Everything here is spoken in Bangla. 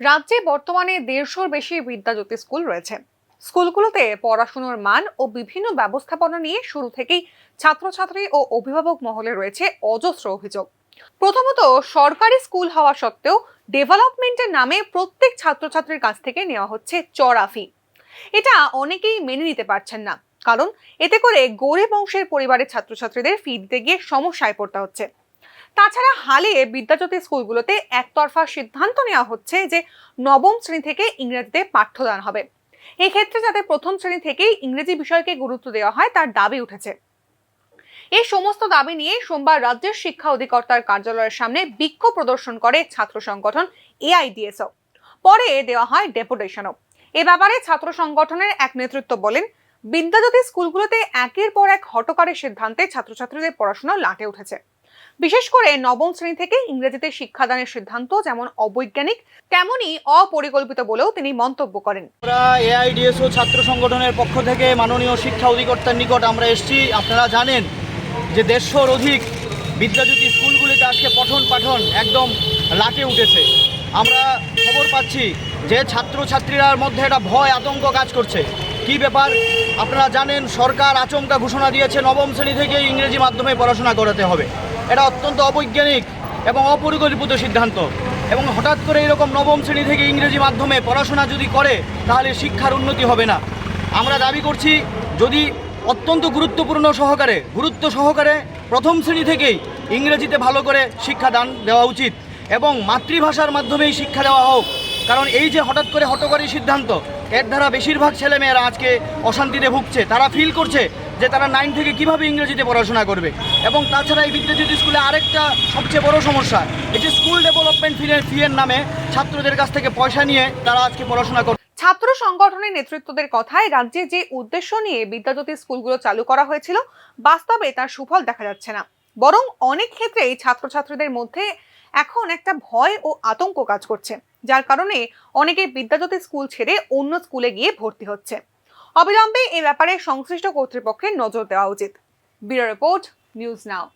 রাজ্যে বর্তমানে দেড়শোর বেশি বিদ্যাজ্যোতি স্কুল রয়েছে। স্কুলগুলোতে পড়াশুনোর মান ও বিভিন্ন ব্যবস্থাপনা নিয়ে শুরু থেকেই ছাত্রছাত্রী ও অভিভাবক মহলে রয়েছে অজস্র অভিযোগ। প্রথমত, সরকারি স্কুল হওয়া সত্ত্বেও ডেভেলপমেন্টের নামে প্রত্যেক ছাত্রছাত্রীর কাছ থেকে নেওয়া হচ্ছে চড়া ফি। এটা অনেকেই মেনে নিতে পারছেন না, কারণ এতে করে গরিব অংশের পরিবারের ছাত্রছাত্রীদের ফি দিতে গিয়ে সমস্যায় পড়তে হচ্ছে। তাছাড়া হালে বিদ্যাজ্যোতি স্কুলগুলোতে একতরফা সিদ্ধান্ত নেওয়া হচ্ছে যে নবম শ্রেণি থেকে ইংরেজিতে পাঠ্যদান হবে। এক্ষেত্রে যাতে প্রথম শ্রেণি থেকেই ইংরেজি বিষয়কে গুরুত্ব দেওয়া হয়, তার দাবি উঠেছে। এই সমস্ত দাবি নিয়ে সোমবার রাজ্যের শিক্ষা অধিকর্তার কার্যালয়ের সামনে বিক্ষোভ প্রদর্শন করে ছাত্র সংগঠন এআইডিএসও। পরে দেওয়া হয় ডেপুটেশনও। এ ব্যাপারে ছাত্র সংগঠনের এক নেতৃত্ব বলেন বিদ্যাজ্যোতি স্কুলগুলোতে একের পর এক হটকারের সিদ্ধান্তে ছাত্রছাত্রীদের পড়াশোনা লাটে উঠেছে। বিশেষ করে নবম শ্রেণি থেকে ইংরেজিতে শিক্ষাদানের সিদ্ধান্ত, যেমন অবৈজ্ঞানিক, তেমনই অপরিকল্পিত বলেও তিনি মন্তব্য করেন। আমরা এআইডিএসও ছাত্র সংগঠনের পক্ষ থেকে মাননীয় শিক্ষা অধিকর্তার নিকট আমরা এসেছি। আপনারা জানেন যে দেড়শোর অধিক বিদ্যাজ্যোতি স্কুলগুলিতে আজকে পঠন পাঠন একদম লাটে উঠেছে। আমরা খবর পাচ্ছি যে ছাত্রছাত্রীরার মধ্যে একটা ভয়, আতঙ্ক কাজ করছে। কি ব্যাপার? আপনারা জানেন, সরকার আচমকা ঘোষণা দিয়েছে, নবম শ্রেণি থেকে ইংরেজি মাধ্যমে পড়াশোনা করাতে হবে। এটা অত্যন্ত অবৈজ্ঞানিক এবং অপরিকল্পিত সিদ্ধান্ত। এবং হঠাৎ করে এরকম নবম শ্রেণি থেকে ইংরেজি মাধ্যমে পড়াশোনা যদি করে, তাহলে শিক্ষার উন্নতি হবে না। আমরা দাবি করছি, যদি অত্যন্ত গুরুত্বপূর্ণ সহকারে, গুরুত্ব সহকারে প্রথম শ্রেণি থেকেই ইংরেজিতে ভালো করে শিক্ষাদান দেওয়া উচিত এবং মাতৃভাষার মাধ্যমেই শিক্ষা দেওয়া হোক কারণ এই যে হঠাৎ করে হটকারী সিদ্ধান্ত, এর দ্বারা বেশিরভাগ ছেলেমেয়েরা আজকে অশান্তিতে ভুগছে। তারা ফিল করছে যে তারা নাইন থেকে কীভাবে ইংরেজিতে পড়াশোনা করবে। এবং তাছাড়া এই বিদ্যাজ্যোতি স্কুলে আরেকটা সবচেয়ে বড় সমস্যা, এই যে স্কুল ডেভেলপমেন্ট ফি ফিয়ের নামে ছাত্রদের কাছ থেকে পয়সা নিয়ে তারা আজকে পড়াশোনা করে ছাত্র সংগঠনের নেতৃত্বদের কথায় রাজ্যে যে উদ্দেশ্য নিয়ে বিদ্যাজ্যোতি স্কুলগুলো চালু করা হয়েছিল, বাস্তবে তার সুফল দেখা যাচ্ছে না। বরং অনেক ক্ষেত্রেই ছাত্রছাত্রীদের মধ্যে এখন একটা ভয় ও আতঙ্ক কাজ করছে। যার কারণে অনেকে বিদ্যাজ্যোতি স্কুল ছেড়ে অন্য স্কুলে গিয়ে ভর্তি হচ্ছে। অবিলম্বে এ ব্যাপারে সংশ্লিষ্ট কর্তৃপক্ষের নজর দেওয়া উচিত। Bureau report, news now.